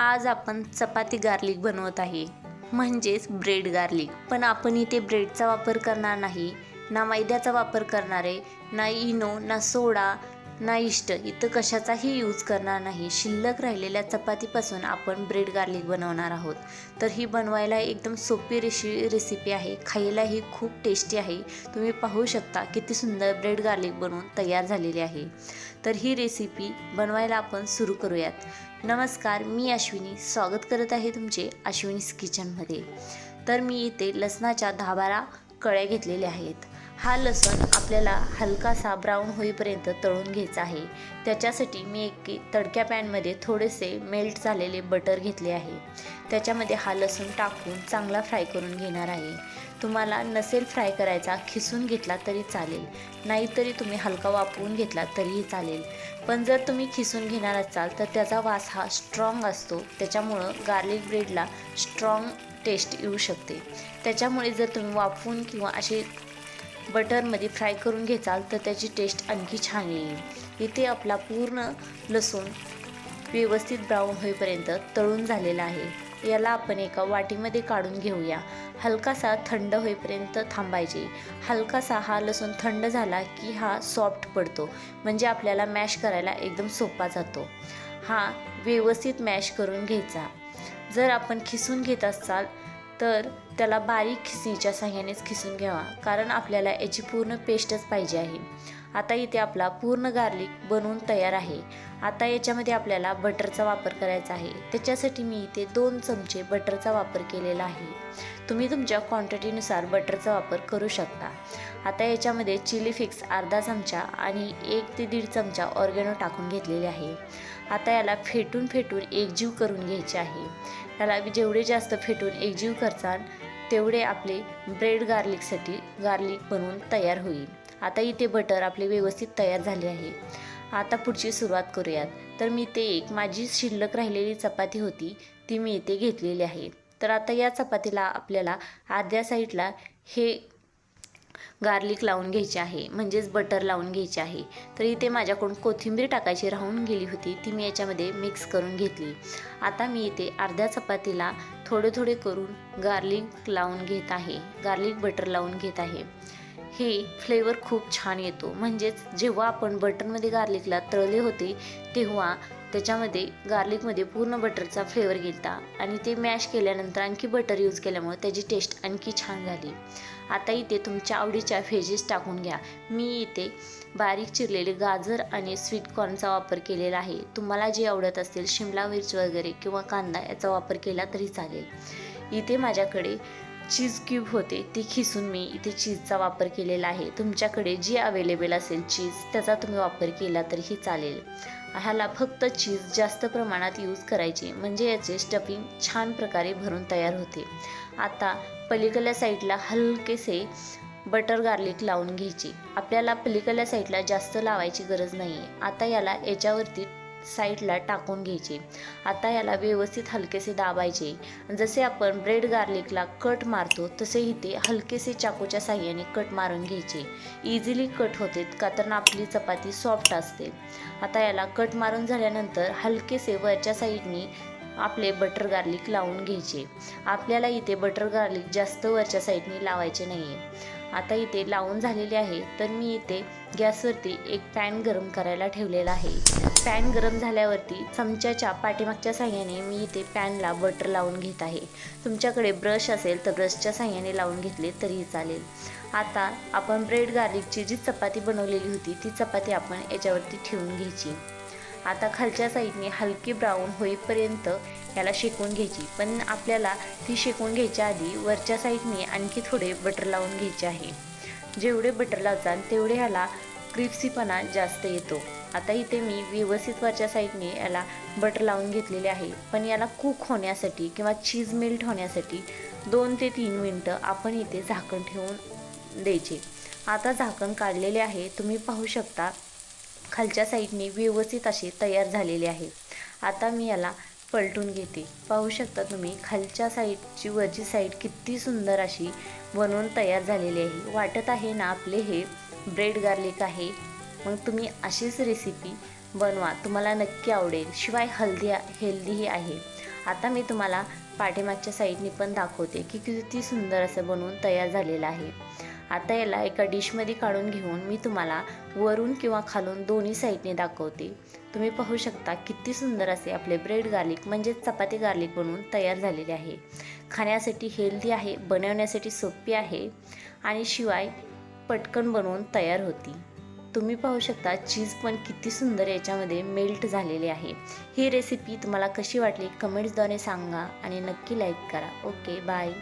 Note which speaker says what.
Speaker 1: आज आपण चपाती गार्लिक बनवत आहे. म्हणजेच ब्रेड गार्लिक पण आपण इथे ब्रेडचा वापर करणार नाही ना मैद्याचा वापर करणार आहे ना इनो ना सोडा ना इष्ट. इथं कशाचाही यूज करणार नाही. शिल्लक राहिलेल्या चपातीपासून आपण ब्रेड गार्लिक बनवणार आहोत. तर ही बनवायला एकदम सोपी रेशी रेसिपी आहे. खायलाही खूप टेस्टी आहे. तुम्ही पाहू शकता किती सुंदर ब्रेड गार्लिक बनवून तयार झालेली आहे. तर ही रेसिपी बनवायला आपण सुरू करूयात. नमस्कार मी अश्विनी. स्वागत करत आहे तुमचे अश्विनीस किचनमध्ये तर मी इथे लसणाच्या दहा बारा कळ्या घेतलेल्या आहेत. हा लसूण आपल्याला हलकासा ब्राऊन होईपर्यंत तळून घ्यायचा आहे. त्याच्यासाठी मी एक तडक्या पॅनमध्ये थोडेसे मेल्ट झालेले बटर घेतले आहे. त्याच्यामध्ये हा लसूण टाकून चांगला फ्राय करून घेणार आहे. तुम्हाला नसेल फ्राय करायचा खिसून घेतला तरी चालेल. नाहीतरी तुम्ही हलका वापरून घेतला तरीही चालेल. पण जर तुम्ही खिसून घेणार असाल तर त्याचा वास हा स्ट्रॉंग असतो. त्याच्यामुळं गार्लिक ब्रेडला स्ट्रॉंग टेस्ट येऊ शकते. त्याच्यामुळे जर तुम्ही वाफवून किंवा असे बटरमध्ये फ्राय करून घेचाल तर त्याची टेस्ट आणखी छान येईल. इथे आपला पूर्ण लसूण व्यवस्थित ब्राऊन होईपर्यंत तळून झालेला आहे. याला आपण एका वाटीमध्ये काढून घेऊया. हलकासा थंड होईपर्यंत थांबायचे. हलकासा हा लसूण थंड झाला की हा सॉफ्ट पडतो म्हणजे आपल्याला मॅश करायला एकदम सोपा जातो. हा व्यवस्थित मॅश करून घ्यायचा. जर आपण खिसून घेत असाल तर त्याला बारीक खिसीच्या साह्यानेच खिसून घ्यावा कारण आपल्याला याची पूर्ण पेस्टच पाहिजे आहे. आता इथे आपला पूर्ण गार्लिक बनवून तयार आहे. आता याच्यामध्ये आपल्याला बटरचा वापर करायचा आहे. त्याच्यासाठी मी इथे दोन चमचे बटरचा वापर केलेला आहे. तुम्ही तुमच्या क्वांटिटीनुसार बटरचा वापर करू शकता. आता याच्यामध्ये चिली फिक्स अर्धा चमचा आणि एक ते दीड चमचा ऑर्गॅनो टाकून घेतलेले आहे. आता याला फेटून फेटून एकजीव करून घ्यायचे आहे. त्याला जेवढे जास्त फेटून एकजीव करचाल तेवढे आपले ब्रेड गार्लिकसाठी गार्लिक बनवून तयार होईल. आता इथे बटर आपले व्यवस्थित तयार झाले आहे. आता पुढची सुरुवात करूयात. तर मी ते एक माझी शिल्लक राहिलेली चपाती होती ती मी इथे घेतलेली आहे. तर आता या चपातीला आपल्याला अर्ध्या साईडला हे गार्लिक लावून घ्यायचे आहे म्हणजेच बटर लावून घ्यायचे आहे. तर इथे माझ्याकडून कोथिंबीर टाकायची राहून गेली होती ती मी याच्यामध्ये मिक्स करून घेतली. आता मी इथे अर्ध्या चपातीला थोडे थोडे करून गार्लिक लावून घेत आहे गार्लिक बटर लावून घेत आहे. हे फ्लेवर खूप छान येतो. म्हणजेच जेव्हा आपण बटरमध्ये गार्लिकला तळले होते तेव्हा त्याच्यामध्ये गार्लिकमध्ये पूर्ण बटरचा फ्लेवर गेला आणि ते मॅश केल्यानंतर आणखी बटर यूज केल्यामुळे त्याची टेस्ट आणखी छान झाली. आता इथे तुमच्या आवडीच्या व्हेजेस टाकून घ्या. मी इथे बारीक चिरलेले गाजर आणि स्वीट कॉर्नचा वापर केलेला आहे. तुम्हाला जे आवडत असेल शिमला मिरच वगैरे किंवा कांदा याचा वापर केला तरी चालेल. इथे माझ्याकडे चीज क्यूब होते ती खिसून मी इथे चीजचा वापर केलेला आहे. तुमच्याकडे जी अवेलेबल असेल चीज त्याचा तुम्ही वापर केला तरीही चालेल. ह्याला फक्त चीज जास्त प्रमाणात यूज करायची म्हणजे याचे स्टफिंग छान प्रकारे भरून तयार होते. आता पलीकडल्या साईडला हलकेसे बटर गार्लिक लावून घ्यायची. आपल्याला पलीकडल्या साईडला जास्त लावायची गरज नाही आहे आता याला याच्यावरती साईडला टाकून घ्यायचे. आता याला व्यवस्थित हलकेसे दाबायचे. जसे आपण ब्रेड गार्लिकला कट मारतो तसे इथे हलकेसे चाकूच्या साह्याने कट मारून घ्यायचे. इझिली कट होते का तर आपली चपाती सॉफ्ट असते. आता याला कट मारून झाल्यानंतर हलकेसे वरच्या साईडनी आपले बटर गार्लिक लावून घ्यायचे. आपल्याला इथे बटर गार्लिक जास्त वरच्या साईडने लावायचे नाही आहे आता इथे लावून झालेले आहे तर मी इथे गॅसवरती एक पॅन गरम करायला ठेवलेला आहे. पॅन गरम झाल्यावरती चमच्याच्या पाठीमागच्या साह्याने मी इथे पॅनला बटर लावून घेत आहे. तुमच्याकडे ब्रश असेल तर ब्रशच्या साह्याने लावून घेतले तरीही चालेल. आता आपण ब्रेड गार्लिकची जी चपाती बनवलेली होती ती चपाती आपण याच्यावरती ठेवून घ्यायची. आता खालच्या साईडने हलकी ब्राऊन होईपर्यंत याला शेकून घ्यायची. पण आपल्याला ती शेकून घ्यायच्या आधी वरच्या साईडने आणखी थोडे बटर लावून घ्यायचे आहे. जेवढे बटर लावचाल तेवढे ह्याला क्रिप्सीपणा जास्त येतो. आता इथे मी व्यवस्थित वरच्या साईडने याला बटर लावून घेतलेले आहे. पण याला कुक होण्यासाठी किंवा चीज मेल्ट होण्यासाठी दोन ते तीन मिनटं आपण इथे झाकण ठेवून द्यायचे. आता झाकण काढलेले आहे. तुम्ही पाहू शकता खालच्या साईडने व्यवस्थित असे तयार झालेले आहे. आता मी याला पलटून घेते. पाहू शकता तुम्ही खालच्या साईडची वरची साईड किती सुंदर अशी बनवून तयार झालेली आहे. वाटत आहे ना आपले हे ब्रेड गार्लिक आहे? मग तुम्ही अशीच रेसिपी बनवा. तुम्हाला नक्की आवडेल. शिवाय हल्दी हेल्दीही आहे. आता मी तुम्हाला पाठीमागच्या साईडनी पण दाखवते की किती सुंदर असं बनवून तयार झालेलं आहे. आता याला एका डिशमध्ये काढून घेऊन मी तुम्हाला वरून किंवा खालून दोन्ही साईडने दाखवते. तुम्ही पाहू शकता किती सुंदर असे आपले ब्रेड गार्लिक म्हणजेच चपाती गार्लिक बनवून तयार झालेले आहे. खाण्यासाठी हेल्दी आहे बनवण्यासाठी सोपी आहे आणि शिवाय पटकन बनवून तयार होती. तुम्ही पाहू शकता चीज पण किती सुंदर याच्यामध्ये मेल्ट झालेले आहे. ही रेसिपी तुम्हाला कशी वाटली? कमेंट्सद्वारे सांगा आणि नक्की लाईक करा. Okay bye